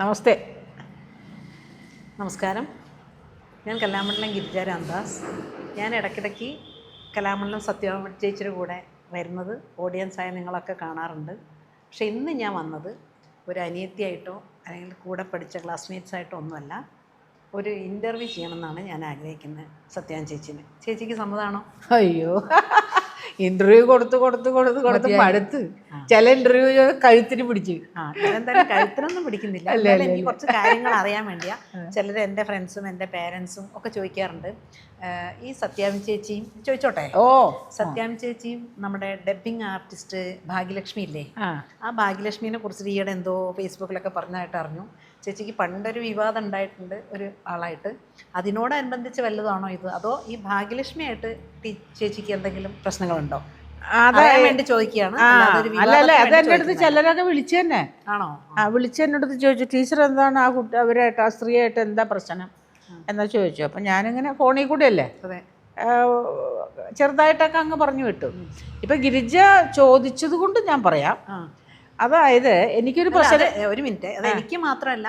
നമസ്തേ. നമസ്കാരം. ഞാൻ കലാമണ്ഡലം ഗിരിജ രാംദാസ് ഞാൻ ഇടയ്ക്കിടയ്ക്ക് കലാമണ്ഡലം സത്യഭാമ ചേച്ചിയുടെ കൂടെ വരുന്നത് ഓഡിയൻസായ നിങ്ങളൊക്കെ കാണാറുണ്ട്. പക്ഷെ ഇന്ന് ഞാൻ വന്നത് ഒരു അനിയത്തിയായിട്ടോ അല്ലെങ്കിൽ കൂടെ പഠിച്ച ക്ലാസ്മേറ്റ്സ് ആയിട്ടോ ഒന്നുമല്ല. ഒരു ഇന്റർവ്യൂ ചെയ്യണമെന്നാണ് ഞാൻ ആഗ്രഹിക്കുന്നത് സത്യാൻ ചേച്ചിനെ. ചേച്ചിക്ക് സമ്മതമാണോ? അയ്യോ. ഇന്റർവ്യൂ കൊടുത്ത് കൊടുത്ത് കൊടുത്ത് കൊടുത്ത് മടുത്ത്. ചില ഇന്റർവ്യൂ കഴുത്തിന് പിടിച്ചു. കഴുത്തിനൊന്നും പിടിക്കുന്നില്ല. എനിക്ക് കുറച്ച് കാര്യങ്ങൾ അറിയാൻ വേണ്ടിയാ. ചിലർ എന്റെ ഫ്രണ്ട്സും എന്റെ പേരൻസും ഒക്കെ ചോദിക്കാറുണ്ട്. ഈ സത്യാം ചേച്ചിയും ചോദിച്ചോട്ടെ? ഓ. സത്യാം ചേച്ചിയും നമ്മുടെ ഡബ്ബിംഗ് ആർട്ടിസ്റ്റ് ഭാഗ്യലക്ഷ്മി ഇല്ലേ? ആ. ഭാഗ്യലക്ഷ്മിനെ കുറിച്ച് ഈയിടെ എന്തോ ഫേസ്ബുക്കിലൊക്കെ പറഞ്ഞതായിട്ട് അറിഞ്ഞു. ചേച്ചിക്ക് പണ്ടൊരു വിവാദം ഉണ്ടായിട്ടുണ്ട് ഒരു ആളായിട്ട്. അതിനോടനുബന്ധിച്ച് വല്ലതാണോ ഇത്? അതോ ഈ ഭാഗ്യലക്ഷ്മിയായിട്ട് ആയിട്ട് ചേച്ചിക്ക് എന്തെങ്കിലും പ്രശ്നങ്ങളുണ്ടോ? വേണ്ടി ചോദിക്കുകയാണ്. അല്ല അല്ല. വിവാദത്തിന് അത് എന്റെ അടുത്ത്. ചിലരൊക്കെ വിളിച്ചു തന്നെ ആണോ? ആ. വിളിച്ചെന്നോട് എന്റെ അടുത്ത് ചോദിച്ചു ടീച്ചർ എന്താണ് ആ കുട്ടി അവരായിട്ട് ആ സ്ത്രീയായിട്ട് എന്താ പ്രശ്നം? എന്നാ ചോദിച്ചു. അപ്പം ഞാനിങ്ങനെ ഫോണിൽ കൂടെ അല്ലേ അതെ ചെറുതായിട്ടൊക്കെ അങ്ങ് പറഞ്ഞു വിട്ടു. ഇപ്പം ഗിരിജ ചോദിച്ചത് കൊണ്ട് ഞാൻ പറയാം. അതായത് എനിക്കൊരു ഒരു മിനിറ്റ്. അത് എനിക്ക് മാത്രമല്ല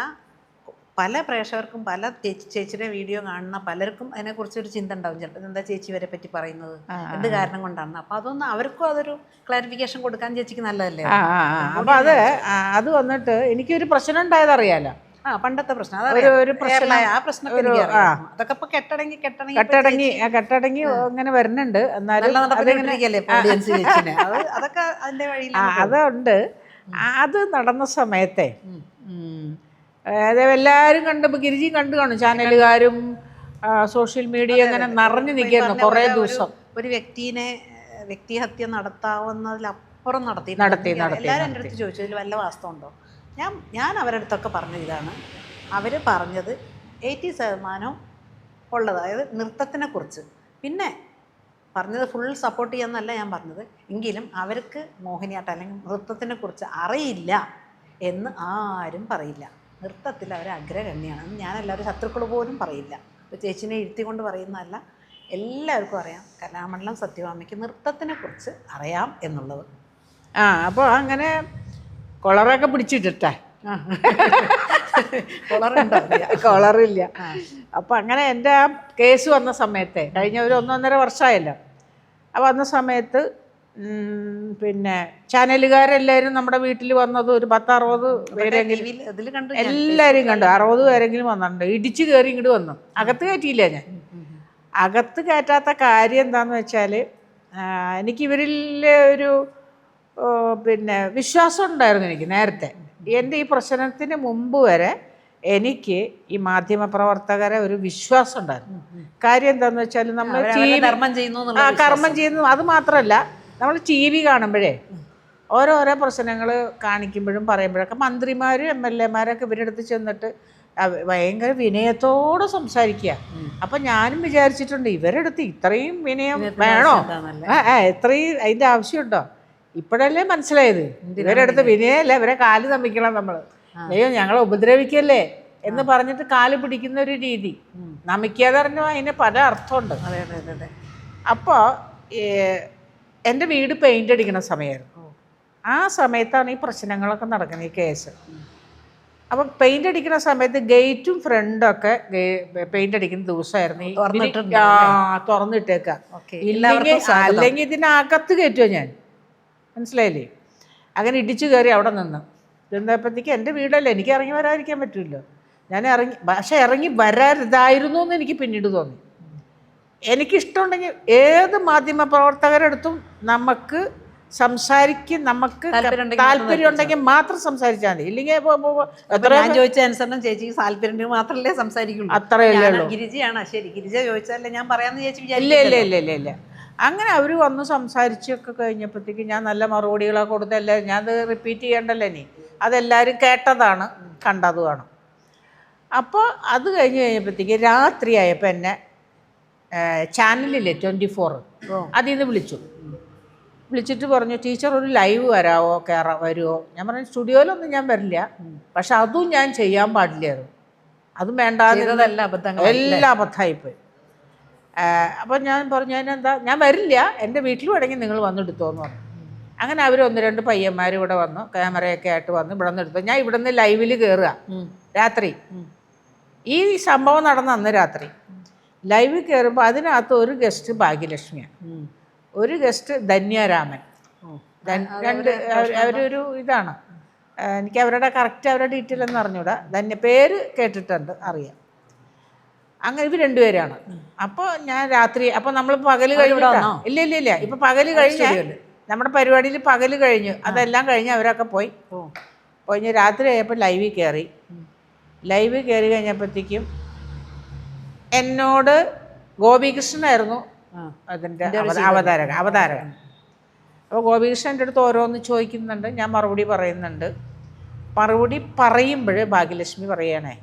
പല പ്രേക്ഷകർക്കും പല ചേച്ചി ചേച്ചിയുടെ വീഡിയോ കാണുന്ന പലർക്കും അതിനെക്കുറിച്ച് ഒരു ചിന്ത ഉണ്ടാവും. ചിലപ്പോൾ എന്താ ചേച്ചി വരെ പറ്റി പറയുന്നത്? എന്ത് കാരണം കൊണ്ടാണ് അപ്പോൾ അതൊന്ന് അവർക്കും അതൊരു ക്ലാരിഫിക്കേഷൻ കൊടുക്കാൻ ചേച്ചിക്ക് നല്ലതല്ലേ? അപ്പൊ അപ്പം അത് അത് വന്നിട്ട് എനിക്കൊരു പ്രശ്നം ഉണ്ടായത് അറിയാലോ ആ പണ്ടത്തെ പ്രശ്നം. ഒരു ഒരു പ്രശ്നം. ആ. അതൊക്കെ ഇപ്പൊ കെട്ടടങ്ങി കെട്ടടങ്ങി കെട്ടടങ്ങി കെട്ടടങ്ങി ഇങ്ങനെ വരുന്നുണ്ട്. എന്നാലും അതൊക്കെ അതിന്റെ വഴിയിൽ അതുണ്ട്. അത് നടന്ന സമയത്തെ. അതായത് എല്ലാവരും കണ്ടപ്പോൾ ഗിരിജി കണ്ടു കാണും. ചാനലുകാരും സോഷ്യൽ മീഡിയ അങ്ങനെ നിറഞ്ഞു നിൽക്കുന്നു കുറേ ദിവസം. ഒരു വ്യക്തിനെ വ്യക്തിഹത്യ നടത്താവുന്നതിലപ്പുറം നടത്തി നടത്തി, നടത്തി, എല്ലാവരും എന്റെ അടുത്ത് ചോദിച്ചു. ഇതിൽ വല്ല വാസ്തവമുണ്ടോ ഞാൻ ഞാൻ അവരുടെ അടുത്തൊക്കെ പറഞ്ഞത് ഇതാണ് അവർ പറഞ്ഞത് എയ്റ്റി ശതമാനം ഉള്ളത് അതായത് നൃത്തത്തിനെക്കുറിച്ച് പിന്നെ പറഞ്ഞത് ഫുൾ സപ്പോർട്ട് ചെയ്യാമെന്നല്ല ഞാൻ പറഞ്ഞത്. എങ്കിലും അവർക്ക് മോഹിനിയാട്ടം അല്ലെങ്കിൽ നൃത്തത്തിനെക്കുറിച്ച് അറിയില്ല എന്ന് ആരും പറയില്ല. നൃത്തത്തിൽ അവർ അഗ്രഗണ്യാണ് എന്ന് ഞാൻ എല്ലാവരും ശത്രുക്കൾ പോലും പറയില്ല. ഇപ്പോൾ ചേച്ചിനെ ഇരുത്തിക്കൊണ്ട് പറയുന്നതല്ല എല്ലാവർക്കും അറിയാം. കലാമണ്ഡലം സത്യഭാമയ്ക്ക് നൃത്തത്തിനെക്കുറിച്ച് അറിയാം എന്നുള്ളത്. ആ അപ്പോൾ അങ്ങനെ കൊളറൊക്കെ പിടിച്ചിട്ടിട്ടെ. കൊളറില്ല. അപ്പം അങ്ങനെ എന്റെ ആ കേസ് വന്ന സമയത്തെ കഴിഞ്ഞ ഒരു ഒന്നൊന്നര വർഷമായല്ലോ. ആ വന്ന സമയത്ത് പിന്നെ ചാനലുകാരെല്ലാവരും നമ്മുടെ വീട്ടിൽ വന്നത് ഒരു പത്തറുപത് പേരെങ്കിലും. എല്ലാവരും കണ്ടു അറുപത് പേരെങ്കിലും വന്നിട്ടുണ്ട്. ഇടിച്ചു കയറി ഇങ്ങോട്ട് വന്നു. അകത്ത് കയറ്റിയില്ല ഞാൻ. അകത്ത് കയറ്റാത്ത കാര്യം എന്താന്ന് വെച്ചാൽ എനിക്കിവരിൽ ഒരു പിന്നെ വിശ്വാസം ഉണ്ടായിരുന്നു എനിക്ക് നേരത്തെ. എന്റെ ഈ പ്രശ്നത്തിന് മുമ്പ് വരെ എനിക്ക് ഈ മാധ്യമ പ്രവർത്തകരെ ഒരു വിശ്വാസം ഉണ്ടായിരുന്നു. കാര്യം എന്താണെന്ന് വെച്ചാൽ നമ്മൾ കർമ്മം ചെയ്യുന്നു ആ കർമ്മം ചെയ്യുന്നു. അത് മാത്രമല്ല നമ്മൾ ടി വി കാണുമ്പോഴേ ഓരോരോ പ്രശ്നങ്ങൾ കാണിക്കുമ്പോഴും പറയുമ്പോഴൊക്കെ മന്ത്രിമാരും എം എൽ എമാരൊക്കെ ഇവരുടെ അടുത്ത് ചെന്നിട്ട് ഭയങ്കര വിനയത്തോടെ സംസാരിക്കുക. അപ്പം ഞാനും വിചാരിച്ചിട്ടുണ്ട് ഇവരുടെ അടുത്ത് ഇത്രയും വിനയം വേണോ? ഇത്രയും അതിന്റെ ആവശ്യമുണ്ടോ? ഇപ്പോഴല്ലേ മനസ്സിലായത്? ഇവരുടെ അടുത്ത് വിനയല്ല ഇവരെ കാൽ തമ്മിക്കണം നമ്മൾ അയ്യോ ഞങ്ങളെ ഉപദ്രവിക്കല്ലേ എന്ന് പറഞ്ഞിട്ട് കാൽ പിടിക്കുന്ന ഒരു രീതി. നമിക്കാതെ പറഞ്ഞാൽ അതിന് പല അർത്ഥമുണ്ട്. അപ്പോൾ എന്റെ വീട് പെയിന്റ് അടിക്കുന്ന സമയമായിരുന്നു ആ സമയത്താണ് ഈ പ്രശ്നങ്ങളൊക്കെ നടക്കുന്നത് ഈ കേസ്. അപ്പം പെയിന്റ് അടിക്കുന്ന സമയത്ത് ഗേറ്റും ഫ്രണ്ടൊക്കെ പെയിന്റ് അടിക്കുന്ന ദിവസമായിരുന്നു. തുറന്നിട്ടേക്കാം തുറന്നിട്ടുണ്ട് ആ തുറന്നിട്ടേക്ക. ഓക്കെ. ഇല്ലെങ്കിൽ അല്ലെങ്കിൽ ഇതിനകത്ത് കയറ്റുമോ ഞാൻ? മനസ്സിലായില്ലേ? അങ്ങനെ ഇടിച്ചു കയറി അവിടെ നിന്ന്. നിന്നപ്പോഴത്തേക്ക് എന്റെ വീടല്ലേ? എനിക്ക് ഇറങ്ങി വരാതിരിക്കാൻ പറ്റില്ലല്ലോ. ഞാൻ ഇറങ്ങി പക്ഷെ ഇറങ്ങി വരരുതായിരുന്നു എന്ന് എനിക്ക് പിന്നീട് തോന്നി. എനിക്കിഷ്ടമുണ്ടെങ്കിൽ ഏത് മാധ്യമ പ്രവർത്തകരെടുത്തും നമുക്ക് സംസാരിക്കും നമുക്ക് താല്പര്യം ഉണ്ടെങ്കിൽ മാത്രം സംസാരിച്ചാൽ മതി. ഇല്ലെങ്കിൽ ഞാൻ ചോദിച്ച അനുസരണം ചേച്ചിക്ക് താല്പര്യം മാത്രമല്ലേ സംസാരിക്കുള്ളൂ. അത്രയല്ലേ ഗിരിജയാണ്. ശരി ഗിരിജ ചോദിച്ചാലേ ഞാൻ പറയാന്ന് ചേച്ചി ഇല്ല ഇല്ല ഇല്ല ഇല്ല ഇല്ല. അങ്ങനെ അവർ വന്ന് സംസാരിച്ചൊക്കെ കഴിഞ്ഞപ്പോഴത്തേക്ക് ഞാൻ നല്ല മറുപടികളൊക്കെ കൊടുത്തല്ലേ ഞാൻ അത് റിപ്പീറ്റ് ചെയ്യണ്ടല്ലോ ഇനി. അതെല്ലാവരും കേട്ടതാണ് കണ്ടതുമാണ് അപ്പോൾ അത് കഴിഞ്ഞ് കഴിഞ്ഞപ്പോഴത്തേക്ക് രാത്രി ആയപ്പോൾ എന്നെ ചാനലില്ലേ ട്വന്റി ഫോർ അതിൽ നിന്ന് വിളിച്ചു. വിളിച്ചിട്ട് പറഞ്ഞു ടീച്ചർ ഒരു ലൈവ് വരാവോ? കയറാ വരുമോ ഞാൻ പറഞ്ഞു സ്റ്റുഡിയോയിലൊന്നും ഞാൻ വരില്ല. പക്ഷെ അതും ഞാൻ ചെയ്യാൻ പാടില്ലായിരുന്നു. അതും വേണ്ടാതിരുന്നതല്ല അബദ്ധങ്ങൾ എല്ലാം അബദ്ധമായിപ്പോയി. അപ്പം ഞാൻ പറഞ്ഞു അതിനെന്താ? ഞാൻ വരില്ല. എന്റെ വീട്ടിൽ വേണമെങ്കിൽ നിങ്ങൾ വന്നെടുത്തോന്ന് പറഞ്ഞു. അങ്ങനെ അവർ ഒന്ന് രണ്ട് പയ്യന്മാർ ഇവിടെ വന്നു ക്യാമറയൊക്കെ ആയിട്ട് വന്ന് ഇവിടെ നിന്ന് എടുത്തു ഞാൻ ഇവിടെ നിന്ന് ലൈവിൽ കയറുക രാത്രി. ഈ സംഭവം നടന്ന അന്ന് രാത്രി. ലൈവിൽ കയറുമ്പോൾ അതിനകത്ത് ഒരു ഗസ്റ്റ് ഭാഗ്യലക്ഷ്മിയാണ് ഒരു ഗസ്റ്റ് ധന്യരാമൻ. രണ്ട് അവർ അവരൊരു ഇതാണ്. എനിക്ക് അവരുടെ കറക്റ്റ് അവരുടെ ഡീറ്റെയിൽ എന്ന് അറിഞ്ഞൂടാ. ധന്യ പേര് കേട്ടിട്ടുണ്ട് അറിയാം. അങ്ങനെ ഇവർ രണ്ടുപേരാണ്. അപ്പോൾ ഞാൻ രാത്രി അപ്പോൾ നമ്മൾ പകൽ കഴിഞ്ഞു ഇല്ല ഇല്ല ഇല്ല ഇപ്പൊ പകൽ കഴിഞ്ഞ് നമ്മുടെ പരിപാടിയിൽ പകൽ കഴിഞ്ഞു അതെല്ലാം കഴിഞ്ഞ് അവരൊക്കെ പോയി. കഴിഞ്ഞ് രാത്രി ആയപ്പോൾ ലൈവിൽ കയറി ലൈവിൽ കയറി കഴിഞ്ഞപ്പോഴത്തേക്കും എന്നോട് ഗോപികൃഷ്ണനായിരുന്നു. അതിന്റെ അവത- അവതാരക അവതാരകൻ അപ്പോൾ ഗോപികൃഷ്ണന്റെ അടുത്ത് ഓരോന്ന് ചോദിക്കുന്നുണ്ട് ഞാൻ മറുപടി പറയുന്നുണ്ട്. മറുപടി പറയുമ്പോൾ ഭാഗ്യലക്ഷ്മി പറയണേ